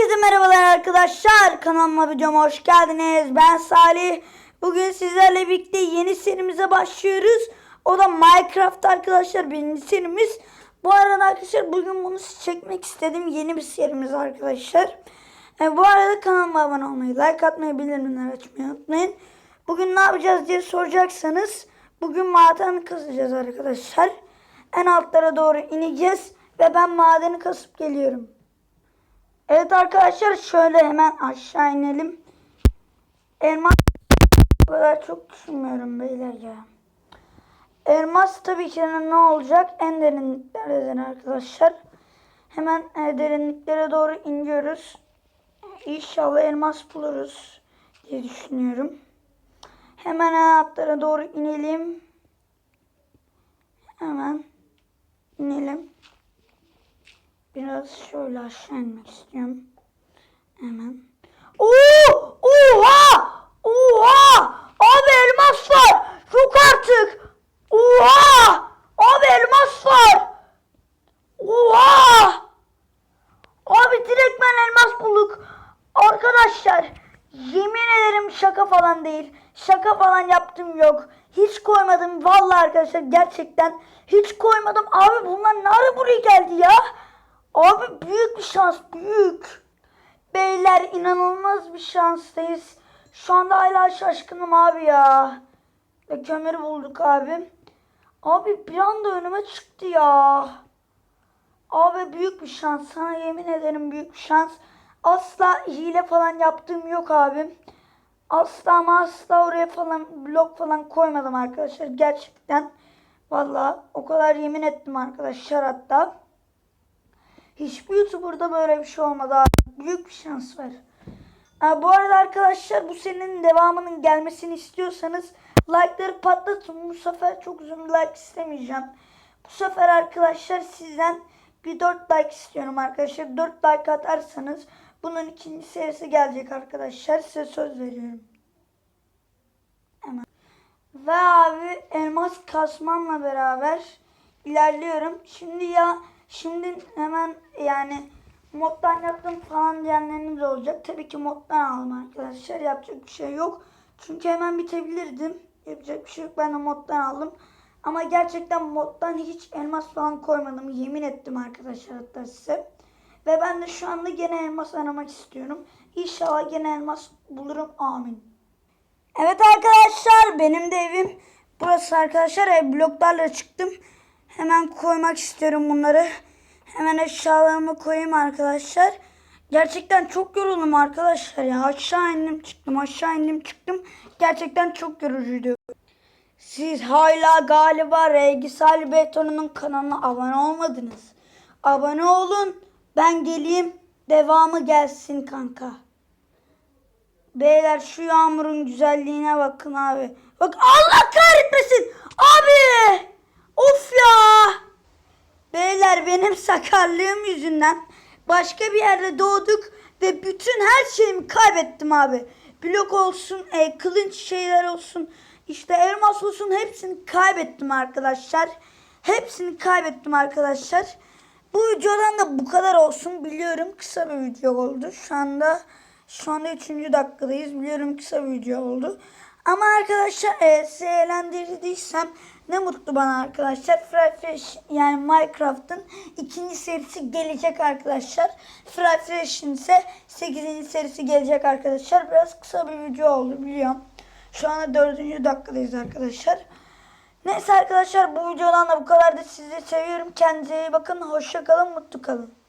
Herkese merhabalar arkadaşlar. Kanalıma videoma hoş geldiniz. Ben Salih. Bugün sizlerle birlikte yeni serimize başlıyoruz. O da Minecraft arkadaşlar birinci serimiz. Bu arada arkadaşlar bugün bunu çekmek istedim. Yeni bir serimiz arkadaşlar. E, bu arada kanalıma abone olmayı, like atmayı, bildirimleri açmayı unutmayın. Bugün ne yapacağız diye soracaksanız bugün maden kazacağız arkadaşlar. En altlara doğru ineceğiz ve ben madeni kasıp geliyorum. Evet arkadaşlar şöyle hemen aşağı inelim. Elmas o kadar çok düşünmüyorum beyler ya. Elmas tabii ki ne olacak? En derinliklerden arkadaşlar. Hemen e, derinliklere doğru iniyoruz. İnşallah elmas buluruz diye düşünüyorum. Hemen en altlara doğru inelim. Hemen inelim. Biraz şöyle aşağı inmek istiyorum. Hemen. Oo! Oha! Oha! Abi elmas var! Yok artık! Oha! Abi elmas var! Oha! Abi direkt ben elmas bulduk. Arkadaşlar yemin ederim şaka falan değil. Şaka falan yaptım yok. Hiç koymadım. Vallahi arkadaşlar gerçekten hiç koymadım. Abi bunlar ne ara buraya geldi ya? Abi büyük bir şans. Büyük. Beyler inanılmaz bir şanstayız. Şu anda hala şaşkınım abi ya. Ve kömür bulduk abi. Abi bir anda önüme çıktı ya. Abi büyük bir şans. Sana yemin ederim büyük bir şans. Asla hile falan yaptığım yok abim. Asla ama asla oraya falan blok falan koymadım arkadaşlar. Gerçekten. Valla o kadar yemin ettim arkadaşlar hatta. Hiçbir YouTuber'da böyle bir şey olmadı abi. Büyük bir şans var. Bu arada arkadaşlar bu serinin devamının gelmesini istiyorsanız like'ları patlatın. Bu sefer çok uzun like istemeyeceğim. Bu sefer arkadaşlar sizden bir 4 like istiyorum arkadaşlar. 4 like atarsanız bunun ikinci serisi gelecek arkadaşlar. Size söz veriyorum. Hemen. Ve abi elmas kasmamla beraber ilerliyorum. Şimdi ya şimdi hemen yani moddan yaptım falan diyenleriniz olacak. Tabii ki moddan aldım arkadaşlar. Yapacak bir şey yok. Çünkü hemen bitebilirdim. Yapacak bir şey yok. Ben de moddan aldım. Ama gerçekten moddan hiç elmas falan koymadım. Yemin ettim arkadaşlar hatta size. Ve ben de şu anda gene elmas aramak istiyorum. İnşallah gene elmas bulurum. Amin. Evet arkadaşlar benim de evim burası arkadaşlar. Ev bloklarla çıktım. Hemen koymak istiyorum bunları. Hemen eşyalarımı koyayım arkadaşlar. Gerçekten çok yoruldum arkadaşlar ya. Aşağı indim çıktım aşağı indim çıktım. Gerçekten çok yorucuydu. Siz hala galiba Regisal Beton'un kanalına abone olmadınız. Abone olun. Ben geleyim. Devamı gelsin kanka. Beyler şu yağmurun güzelliğine bakın abi. Bak Allah kahretmesin. Abi. Of ya. Beyler benim sakarlığım yüzünden başka bir yerde doğduk ve bütün her şeyimi kaybettim abi. Blok olsun, e, kılınç şeyler olsun, işte elmas olsun hepsini kaybettim arkadaşlar. Hepsini kaybettim arkadaşlar. Bu videodan da bu kadar olsun. Biliyorum kısa bir video oldu. Şu anda şu anda 3. dakikadayız. Biliyorum kısa bir video oldu. Ama arkadaşlar e, sizi eğlendirdiysem ne mutlu bana arkadaşlar. Fry yani Minecraft'ın ikinci serisi gelecek arkadaşlar. Fry Fresh'in ise 8. serisi gelecek arkadaşlar. Biraz kısa bir video oldu biliyorum. Şu anda 4. dakikadayız arkadaşlar. Neyse arkadaşlar bu videodan da bu kadar da sizi seviyorum. Kendinize iyi bakın. Hoşça kalın, mutlu kalın.